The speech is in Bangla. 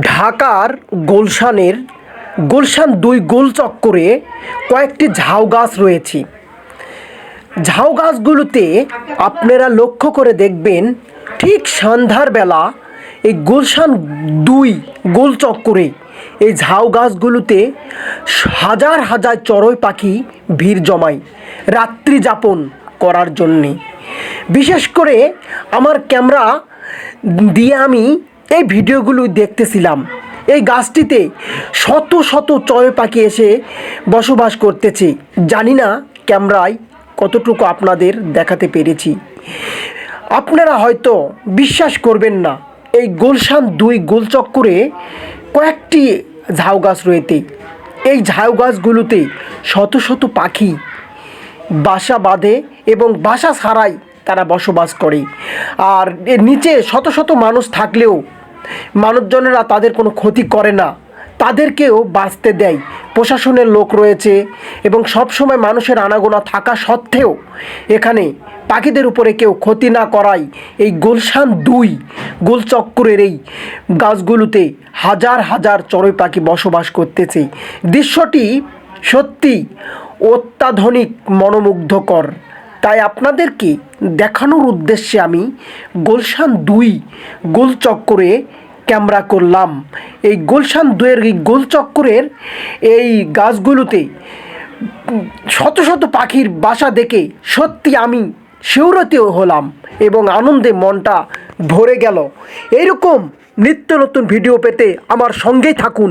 ঢাকার গুলশানের, গুলশান দুই গোল চক্করে কয়েকটি ঝাউ গাছ রয়েছে। ঝাউ গাছগুলোতে আপনারা লক্ষ্য করে দেখবেন ঠিক সন্ধ্যার বেলা এই গুলশান দুই গোল চক্করে এই ঝাউ গাছগুলোতে হাজার হাজার চড়ুই পাখি ভিড় জমায় রাত্রি যাপন করার জন্যে। বিশেষ করে আমার ক্যামেরা দিয়ে আমি এই ভিডিওগুলো দেখতেছিলাম। এই গাছটিতে শত শত চয় পাখি এসে বসবাস করতেছে। জানি না ক্যামেরায় কতটুকু আপনাদের দেখাতে পেরেছি। আপনারা হয়তো বিশ্বাস করবেন না, এই গোলশান দুই গোলচক্করে কয়েকটি ঝাউ গাছ রয়েছে। এই ঝাউ গাছগুলোতে শত শত পাখি বাসা বাঁধে এবং বাসা ছাড়াই তারা বসবাস করে। আর এর নিচে শত শত মানুষ থাকলেও মানুষজনেরা তাদের কোনো ক্ষতি করে না। তাদেরকেও বাঁচতে দেয়। প্রশাসনের লোক রয়েছে এবং সবসময় মানুষের আনাগোনা থাকা সত্ত্বেও এখানে পাখিদের উপরে কেউ ক্ষতি না করায় এই গুলশান দুই গোলচক্করের এই গাছগুলোতে হাজার হাজার চড়ুই পাখি বসবাস করতেছে। দৃশ্যটি সত্যি অত্যাধুনিক, মনোমুগ্ধকর। তাই আপনাদেরকে দেখানোর উদ্দেশ্যে আমি গোলশান দুই গোল চক্করে ক্যামেরা করলাম। এই গোলশান দুয়ের এই গোল চক্করের এই গাছগুলোতে শত শত পাখির বাসা দেখে সত্যি আমি শিউরতে হলাম এবং আনন্দে মনটা ভরে গেল। এইরকম নিত্য নতুন ভিডিও পেতে আমার সঙ্গেই থাকুন।